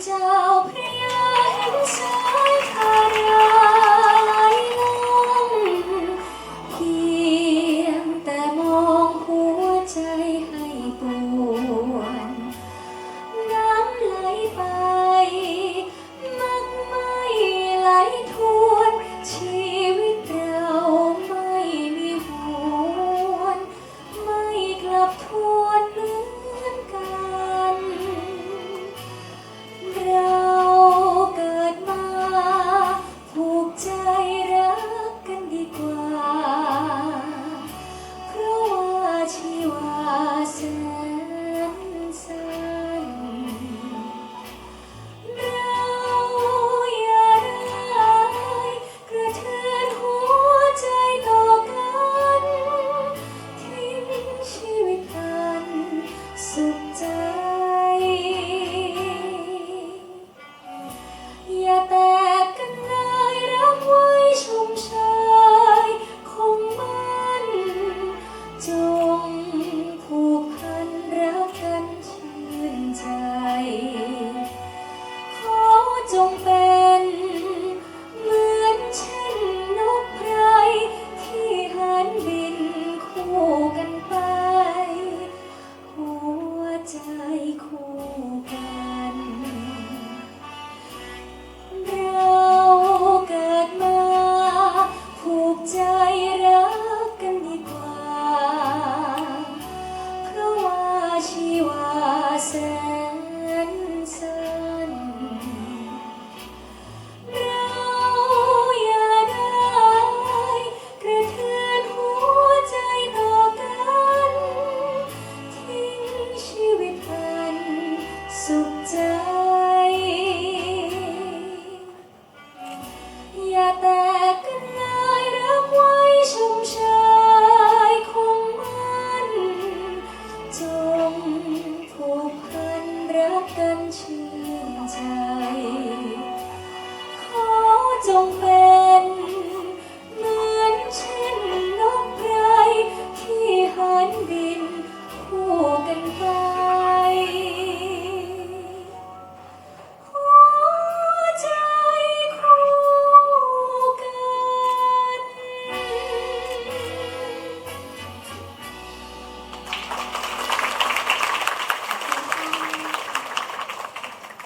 じ。 อย่าแตกกันเลยรักไว้ชมชยคงมันจงผูกพันรักกันชื่นใจ ขอจงเป็น